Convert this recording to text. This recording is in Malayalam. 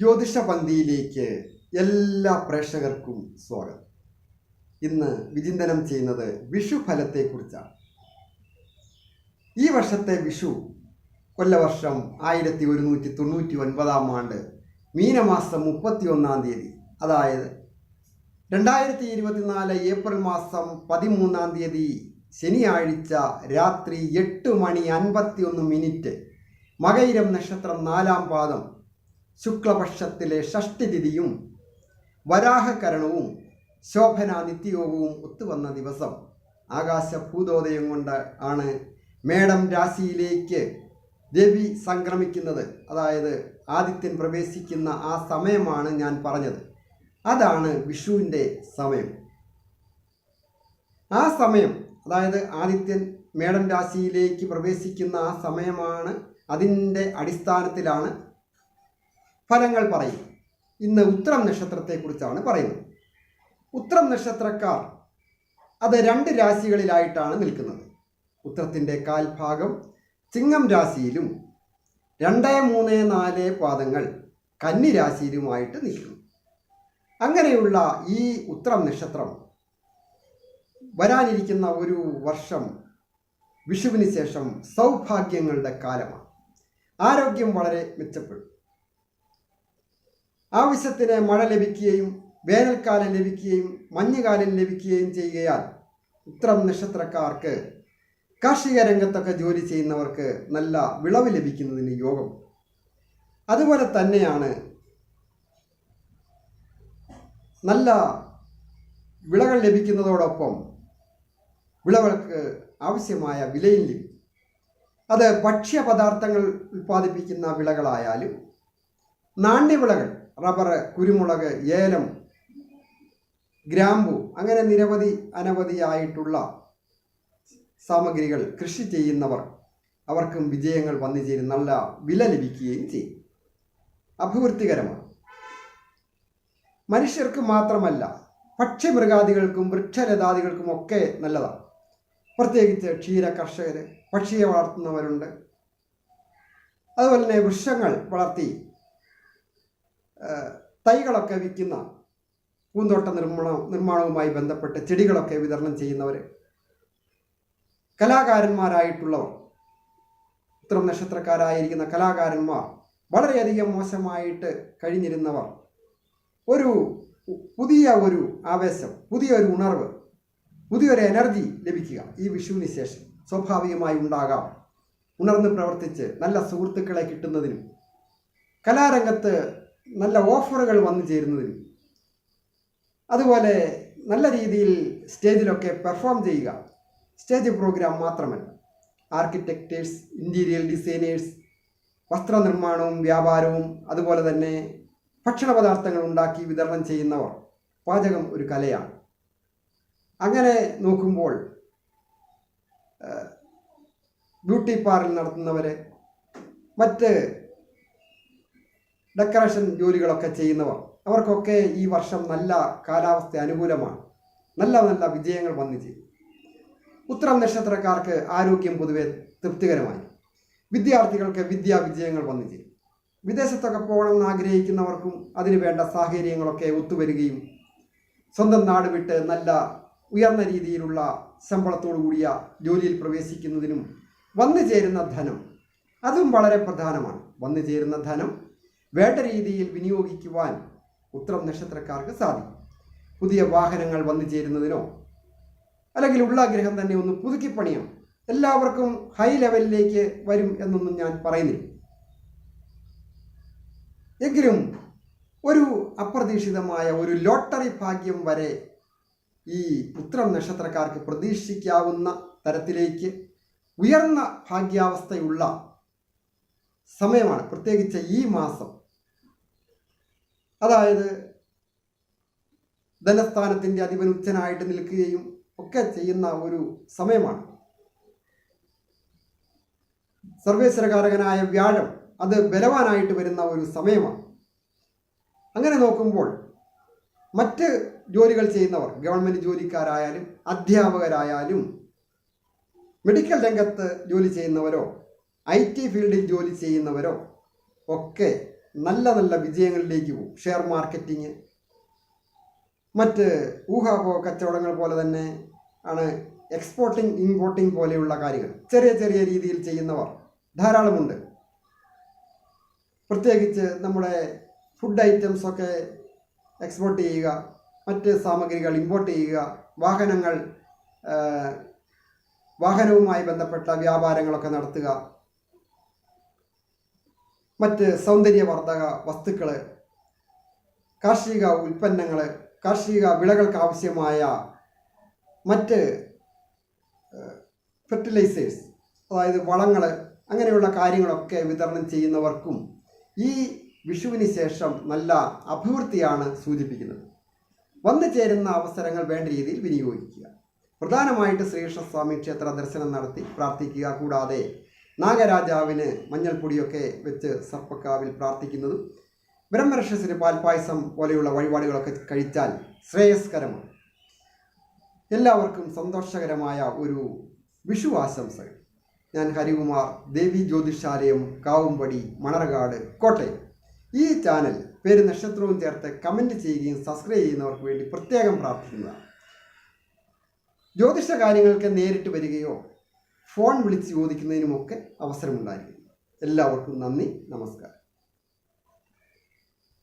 ജ്യോതിഷ പന്തിയിലേക്ക് എല്ലാ പ്രേക്ഷകർക്കും സ്വാഗതം. ഇന്ന് വിചിന്തനം ചെയ്യുന്നത് വിഷു ഫലത്തെക്കുറിച്ചാണ്. ഈ വർഷത്തെ വിഷു കൊല്ലവർഷം ആയിരത്തി ഒരുന്നൂറ്റി തൊണ്ണൂറ്റി ഒൻപതാം ആണ്ട് മീനമാസം മുപ്പത്തി ഒന്നാം തീയതി. അതായത് രണ്ടായിരത്തി ഇരുപത്തിനാല് ഏപ്രിൽ മാസം പതിമൂന്നാം തീയതി ശനിയാഴ്ച രാത്രി എട്ട് മണി അൻപത്തി ഒന്ന് മിനിറ്റ് മകയിരം നക്ഷത്രം നാലാം പാദം ശുക്ലപക്ഷത്തിലെ ഷഷ്ടിതിഥിയും വരാഹകരണവും ശോഭന നിത്യയോഗവും ഒത്തുവന്ന ദിവസം ആകാശ ഭൂതോദയം കൊണ്ട് ആണ് മേടം രാശിയിലേക്ക് രവി സംക്രമിക്കുന്നത്. അതായത് ആദിത്യൻ പ്രവേശിക്കുന്ന ആ സമയമാണ് ഞാൻ പറഞ്ഞത്. അതാണ് വിഷുവിന്റെ സമയം. ആ സമയം അതായത് ആദിത്യൻ മേടം രാശിയിലേക്ക് പ്രവേശിക്കുന്ന ആ സമയമാണ് അതിന്റെ അടിസ്ഥാനത്തിലാണ് ഫലങ്ങൾ പറയും ഇന്ന് ഉത്രം നക്ഷത്രത്തെക്കുറിച്ചാണ് പറയുന്നത്. ഉത്രം നക്ഷത്രക്കാർ അത് രണ്ട് രാശികളിലായിട്ടാണ് നിൽക്കുന്നത്. ഉത്രത്തിന്റെ കാൽഭാഗം ചിങ്ങം രാശിയിലും രണ്ട് മൂന്ന് നാല് പാദങ്ങൾ കന്നി രാശിയിലുമായിട്ട് നിൽക്കുന്നു. അങ്ങനെയുള്ള ഈ ഉത്രം നക്ഷത്രം വരാനിരിക്കുന്ന ഒരു വർഷം വിഷുവിന് ശേഷം സൗഭാഗ്യങ്ങളുടെ കാലമാണ്. ആരോഗ്യം വളരെ മെച്ചപ്പെടും. ആവശ്യത്തിന് മഴ ലഭിക്കുകയും വേനൽക്കാലം ലഭിക്കുകയും മഞ്ഞുകാലം ലഭിക്കുകയും ചെയ്യുകയാൽ ഇത്തരം നക്ഷത്രക്കാർക്ക് കാർഷിക രംഗത്തൊക്കെ ജോലി ചെയ്യുന്നവർക്ക് നല്ല വിളവ് ലഭിക്കുന്നതിന് യോഗം. അതുപോലെ തന്നെയാണ് നല്ല വിളകൾ ലഭിക്കുന്നതോടൊപ്പം വിളകൾക്ക് ആവശ്യമായ വിലയും ലഭിക്കും അത് ഭക്ഷ്യപദാർത്ഥങ്ങൾ ഉൽപ്പാദിപ്പിക്കുന്ന വിളകളായാലും നാണ്യവിളകൾ റബ്ബർ കുരുമുളക് ഏലം ഗ്രാമ്പു അങ്ങനെ നിരവധി അനവധിയായിട്ടുള്ള സാമഗ്രികൾ കൃഷി ചെയ്യുന്നവർ അവർക്കും വിജയങ്ങൾ വന്നു ചേരും നല്ല വില ലഭിക്കുകയും ചെയ്യും. അഭിവൃദ്ധികരമാണ്. മനുഷ്യർക്ക് മാത്രമല്ല പക്ഷിമൃഗാദികൾക്കും വൃക്ഷലതാദികൾക്കും ഒക്കെ നല്ലതാണ്. പ്രത്യേകിച്ച് ക്ഷീര കർഷകർ പക്ഷിയെ വളർത്തുന്നവരുണ്ട്. അതുപോലെ തന്നെ വൃക്ഷങ്ങൾ വളർത്തി തൈകളൊക്കെ വിൽക്കുന്ന പൂന്തോട്ട നിർമ്മാണ നിർമ്മാണവുമായി ബന്ധപ്പെട്ട് ചെടികളൊക്കെ വിതരണം ചെയ്യുന്നവർ കലാകാരന്മാരായിട്ടുള്ളവർ ഇത്തരം നക്ഷത്രക്കാരായിരിക്കുന്ന കലാകാരന്മാർ വളരെയധികം മോശമായിട്ട് കഴിഞ്ഞിരുന്നവർ. ഒരു പുതിയ ഒരു ആവേശം പുതിയൊരു ഉണർവ് പുതിയൊരു എനർജി ലഭിക്കുക ഈ വിഷുവിന് ശേഷം സ്വാഭാവികമായി ഉണ്ടാകാം. ഉണർന്ന് പ്രവർത്തിച്ച് നല്ല സുഹൃത്തുക്കളെ കിട്ടുന്നതിനും കലാരംഗത്ത് നല്ല ഓഫറുകൾ വന്നു ചേരുന്നതിനും അതുപോലെ നല്ല രീതിയിൽ സ്റ്റേജിലൊക്കെ പെർഫോം ചെയ്യുക. സ്റ്റേജ് പ്രോഗ്രാം മാത്രമല്ല. ആർക്കിടെക്റ്റേഴ്സ് ഇന്റീരിയൽ ഡിസൈനേഴ്സ് വസ്ത്രനിർമ്മാണവും വ്യാപാരവും അതുപോലെ തന്നെ ഭക്ഷണ പദാർത്ഥങ്ങൾ ഉണ്ടാക്കി വിതരണം ചെയ്യുന്നവർ. പാചകം ഒരു കലയാണ്. അങ്ങനെ നോക്കുമ്പോൾ ബ്യൂട്ടി പാർലർ നടത്തുന്നവർ മറ്റ് ഡെക്കറേഷൻ ജോലികളൊക്കെ ചെയ്യുന്നവർ അവർക്കൊക്കെ ഈ വർഷം നല്ല കാലാവസ്ഥ അനുകൂലമാണ്. നല്ല നല്ല വിജയങ്ങൾ വന്നു ചെയ്യും ഉത്തരം നക്ഷത്രക്കാർക്ക് ആരോഗ്യം പൊതുവെ തൃപ്തികരമായി. വിദ്യാർത്ഥികൾക്ക് വിദ്യാ വിജയങ്ങൾ വന്നു ചെയ്യും വിദേശത്തൊക്കെ പോകണമെന്ന് ആഗ്രഹിക്കുന്നവർക്കും അതിനു വേണ്ട സാഹചര്യങ്ങളൊക്കെ ഒത്തുവരികയും സ്വന്തം നാട് വിട്ട് നല്ല ഉയർന്ന രീതിയിലുള്ള ശമ്പളത്തോടു കൂടിയ ജോലിയിൽ പ്രവേശിക്കുന്നതിനും വന്നു ചേരുന്ന ധനം അതും വളരെ പ്രധാനമാണ്. വന്നു ചേരുന്ന ധനം വേണ്ട രീതിയിൽ വിനിയോഗിക്കുവാൻ ഉത്തരം നക്ഷത്രക്കാർക്ക് സാധിക്കും. പുതിയ വാഹനങ്ങൾ വന്നു ചേരുന്നതിനോ അല്ലെങ്കിൽ ഉള്ള ഗ്രഹം തന്നെ ഒന്ന് പുതുക്കിപ്പണിയാം. എല്ലാവർക്കും ഹൈ ലെവലിലേക്ക് വരും എന്നൊന്നും ഞാൻ പറയുന്നില്ല. എങ്കിലും ഒരു അപ്രതീക്ഷിതമായ ഒരു ലോട്ടറി ഭാഗ്യം വരെ ഈ ഉത്തരം നക്ഷത്രക്കാർക്ക് പ്രതീക്ഷിക്കാവുന്ന തരത്തിലേക്ക് ഉയർന്ന ഭാഗ്യാവസ്ഥയുള്ള സമയമാണ്. പ്രത്യേകിച്ച് ഈ മാസം അതായത് ധനസ്ഥാനത്തിന്റെ അധിപൻ ഉച്ചനായിട്ട് നിൽക്കുകയും ഒക്കെ ചെയ്യുന്ന ഒരു സമയമാണ്. സർവേശ്വരകാരകനായ വ്യാഴം അത് ബലവാനായിട്ട് വരുന്ന ഒരു സമയമാണ്. അങ്ങനെ നോക്കുമ്പോൾ മറ്റ് ജോലികൾ ചെയ്യുന്നവർ ഗവൺമെന്റ് ജോലിക്കാരായാലും അധ്യാപകരായാലും മെഡിക്കൽ രംഗത്ത് ജോലി ചെയ്യുന്നവരോ ഐ ടി ഫീൽഡിൽ ജോലി ചെയ്യുന്നവരോ ഒക്കെ നല്ല നല്ല വിജയങ്ങളിലേക്ക് പോകും. ഷെയർ മാർക്കറ്റിങ് മറ്റ് ഊഹാപോ കച്ചവടങ്ങൾ പോലെ തന്നെ ആണ് എക്സ്പോർട്ടിംഗ് ഇമ്പോർട്ടിംഗ് പോലെയുള്ള കാര്യങ്ങൾ. ചെറിയ ചെറിയ രീതിയിൽ ചെയ്യുന്നവർ ധാരാളമുണ്ട്. പ്രത്യേകിച്ച് നമ്മുടെ ഫുഡ് ഐറ്റംസ് ഒക്കെ എക്സ്പോർട്ട് ചെയ്യുക മറ്റ് സാമഗ്രികൾ ഇമ്പോർട്ട് ചെയ്യുക വാഹനങ്ങൾ വാഹനവുമായി ബന്ധപ്പെട്ട വ്യാപാരങ്ങളൊക്കെ നടത്തുക മറ്റ് സൗന്ദര്യവർദ്ധക വസ്തുക്കൾ കാർഷിക ഉൽപ്പന്നങ്ങൾ കാർഷിക വിളകൾക്ക് ആവശ്യമായ മറ്റ് ഫെർട്ടിലൈസേഴ്സ് അതായത് വളങ്ങൾ അങ്ങനെയുള്ള കാര്യങ്ങളൊക്കെ വിതരണം ചെയ്യുന്നവർക്കും ഈ വിഷുവിന് ശേഷം നല്ല അഭിവൃദ്ധിയാണ് സൂചിപ്പിക്കുന്നത്. വന്നു ചേരുന്ന അവസരങ്ങൾ വേണ്ട രീതിയിൽ വിനിയോഗിക്കുക. പ്രധാനമായിട്ട് ശ്രീകൃഷ്ണസ്വാമി ക്ഷേത്ര ദർശനം നടത്തി പ്രാർത്ഥിക്കുക. കൂടാതെ നാഗരാജാവിന് മഞ്ഞൾപ്പൊടിയൊക്കെ വെച്ച് സർപ്പക്കാവിൽ പ്രാർത്ഥിക്കുന്നതും ബ്രഹ്മരക്ഷസിന് പാൽപ്പായസം പോലെയുള്ള വഴിപാടുകളൊക്കെ കഴിച്ചാൽ ശ്രേയസ്കരമാണ്. എല്ലാവർക്കും സന്തോഷകരമായ ഒരു വിഷു ആശംസകൾ ഞാൻ ഹരികുമാർ ദേവി ജ്യോതിഷാലയം കാവുംപടി മണർകാട് കോട്ടയം. ഈ ചാനൽ പേര് നക്ഷത്രവും ചേർത്ത് കമന്റ് ചെയ്യുകയും സബ്സ്ക്രൈബ് ചെയ്യുന്നവർക്ക് വേണ്ടി പ്രത്യേകം പ്രാർത്ഥിക്കുന്നതാണ്. ജ്യോതിഷ കാര്യങ്ങൾക്ക് നേരിട്ട് വരികയോ ഫോൺ വിളിച്ച് ചോദിക്കുന്നതിനുമൊക്കെ അവസരമുണ്ടായിരിക്കും എല്ലാവർക്കും നന്ദി നമസ്കാരം.